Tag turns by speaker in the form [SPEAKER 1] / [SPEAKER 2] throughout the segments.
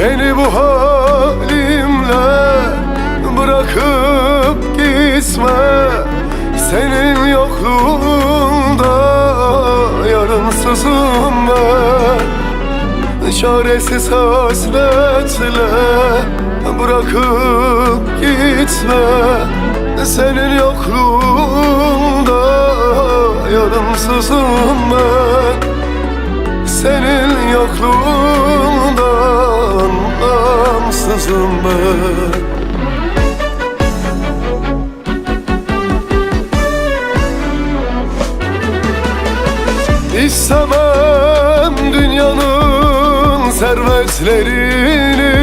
[SPEAKER 1] halimle Bırakıp gitme. Senin yokluğunda Yarımsızım ben. Çaresiz hasretle Bırakıp gitme. Senin yokluğunda Yarımsızım ben. Senin yokluğundan Ben İstemem dünyanın servetlerini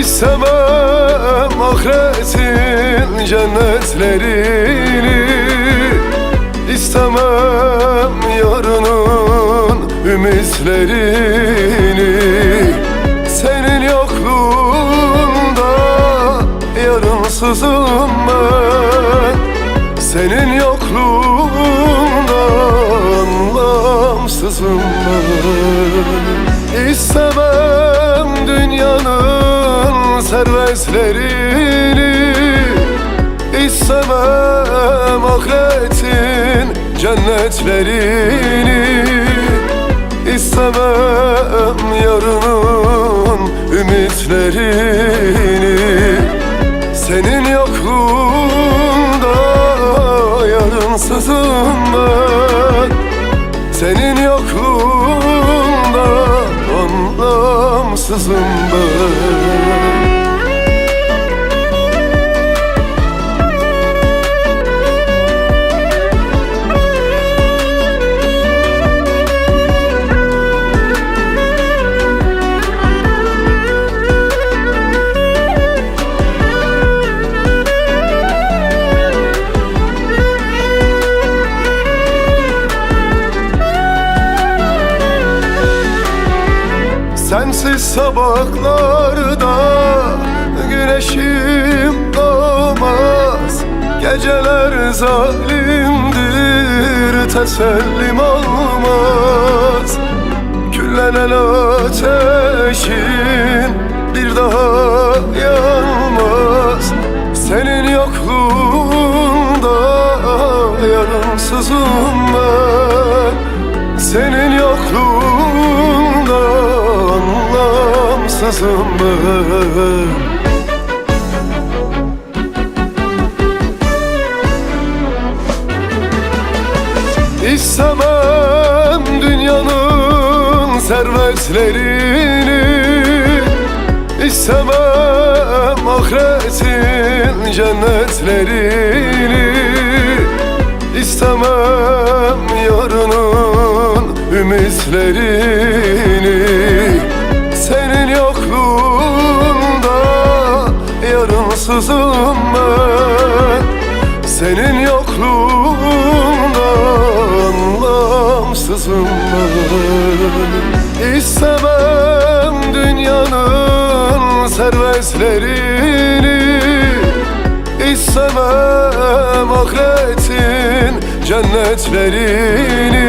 [SPEAKER 1] İstemem ahiretin cennetlerini İstemem yarının ümitlerini yarımsızım ben Senin yokluğunda anlamsızım ben. İstemem dünyanın servetlerini İstemem ahiretin cennetlerini İstemem yarının ümitlerini yarınsızım ben Senin yokluğunda anlamsızım ben Sensiz sabahlarda güneşim doğmaz. Geceler zalimdir tesellim olmaz. Küllenen ateşin bir daha yanmaz. Senin yokluğunda yarımsızım ben. Senin yokluğunda ben İstemem dünyanın servetlerini İstemem ahiretin cennetlerini İstemem yarının ümitlerini Senin yokluğunda anlamsızım. Ben İstemem dünyanın servetlerini. İstemem ahiretin cennetlerini.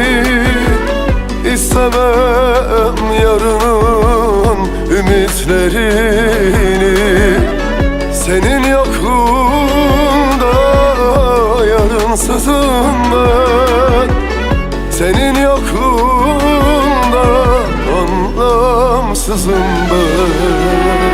[SPEAKER 1] İstemem yarının ümitlerini yokluğunda anlamsızım ben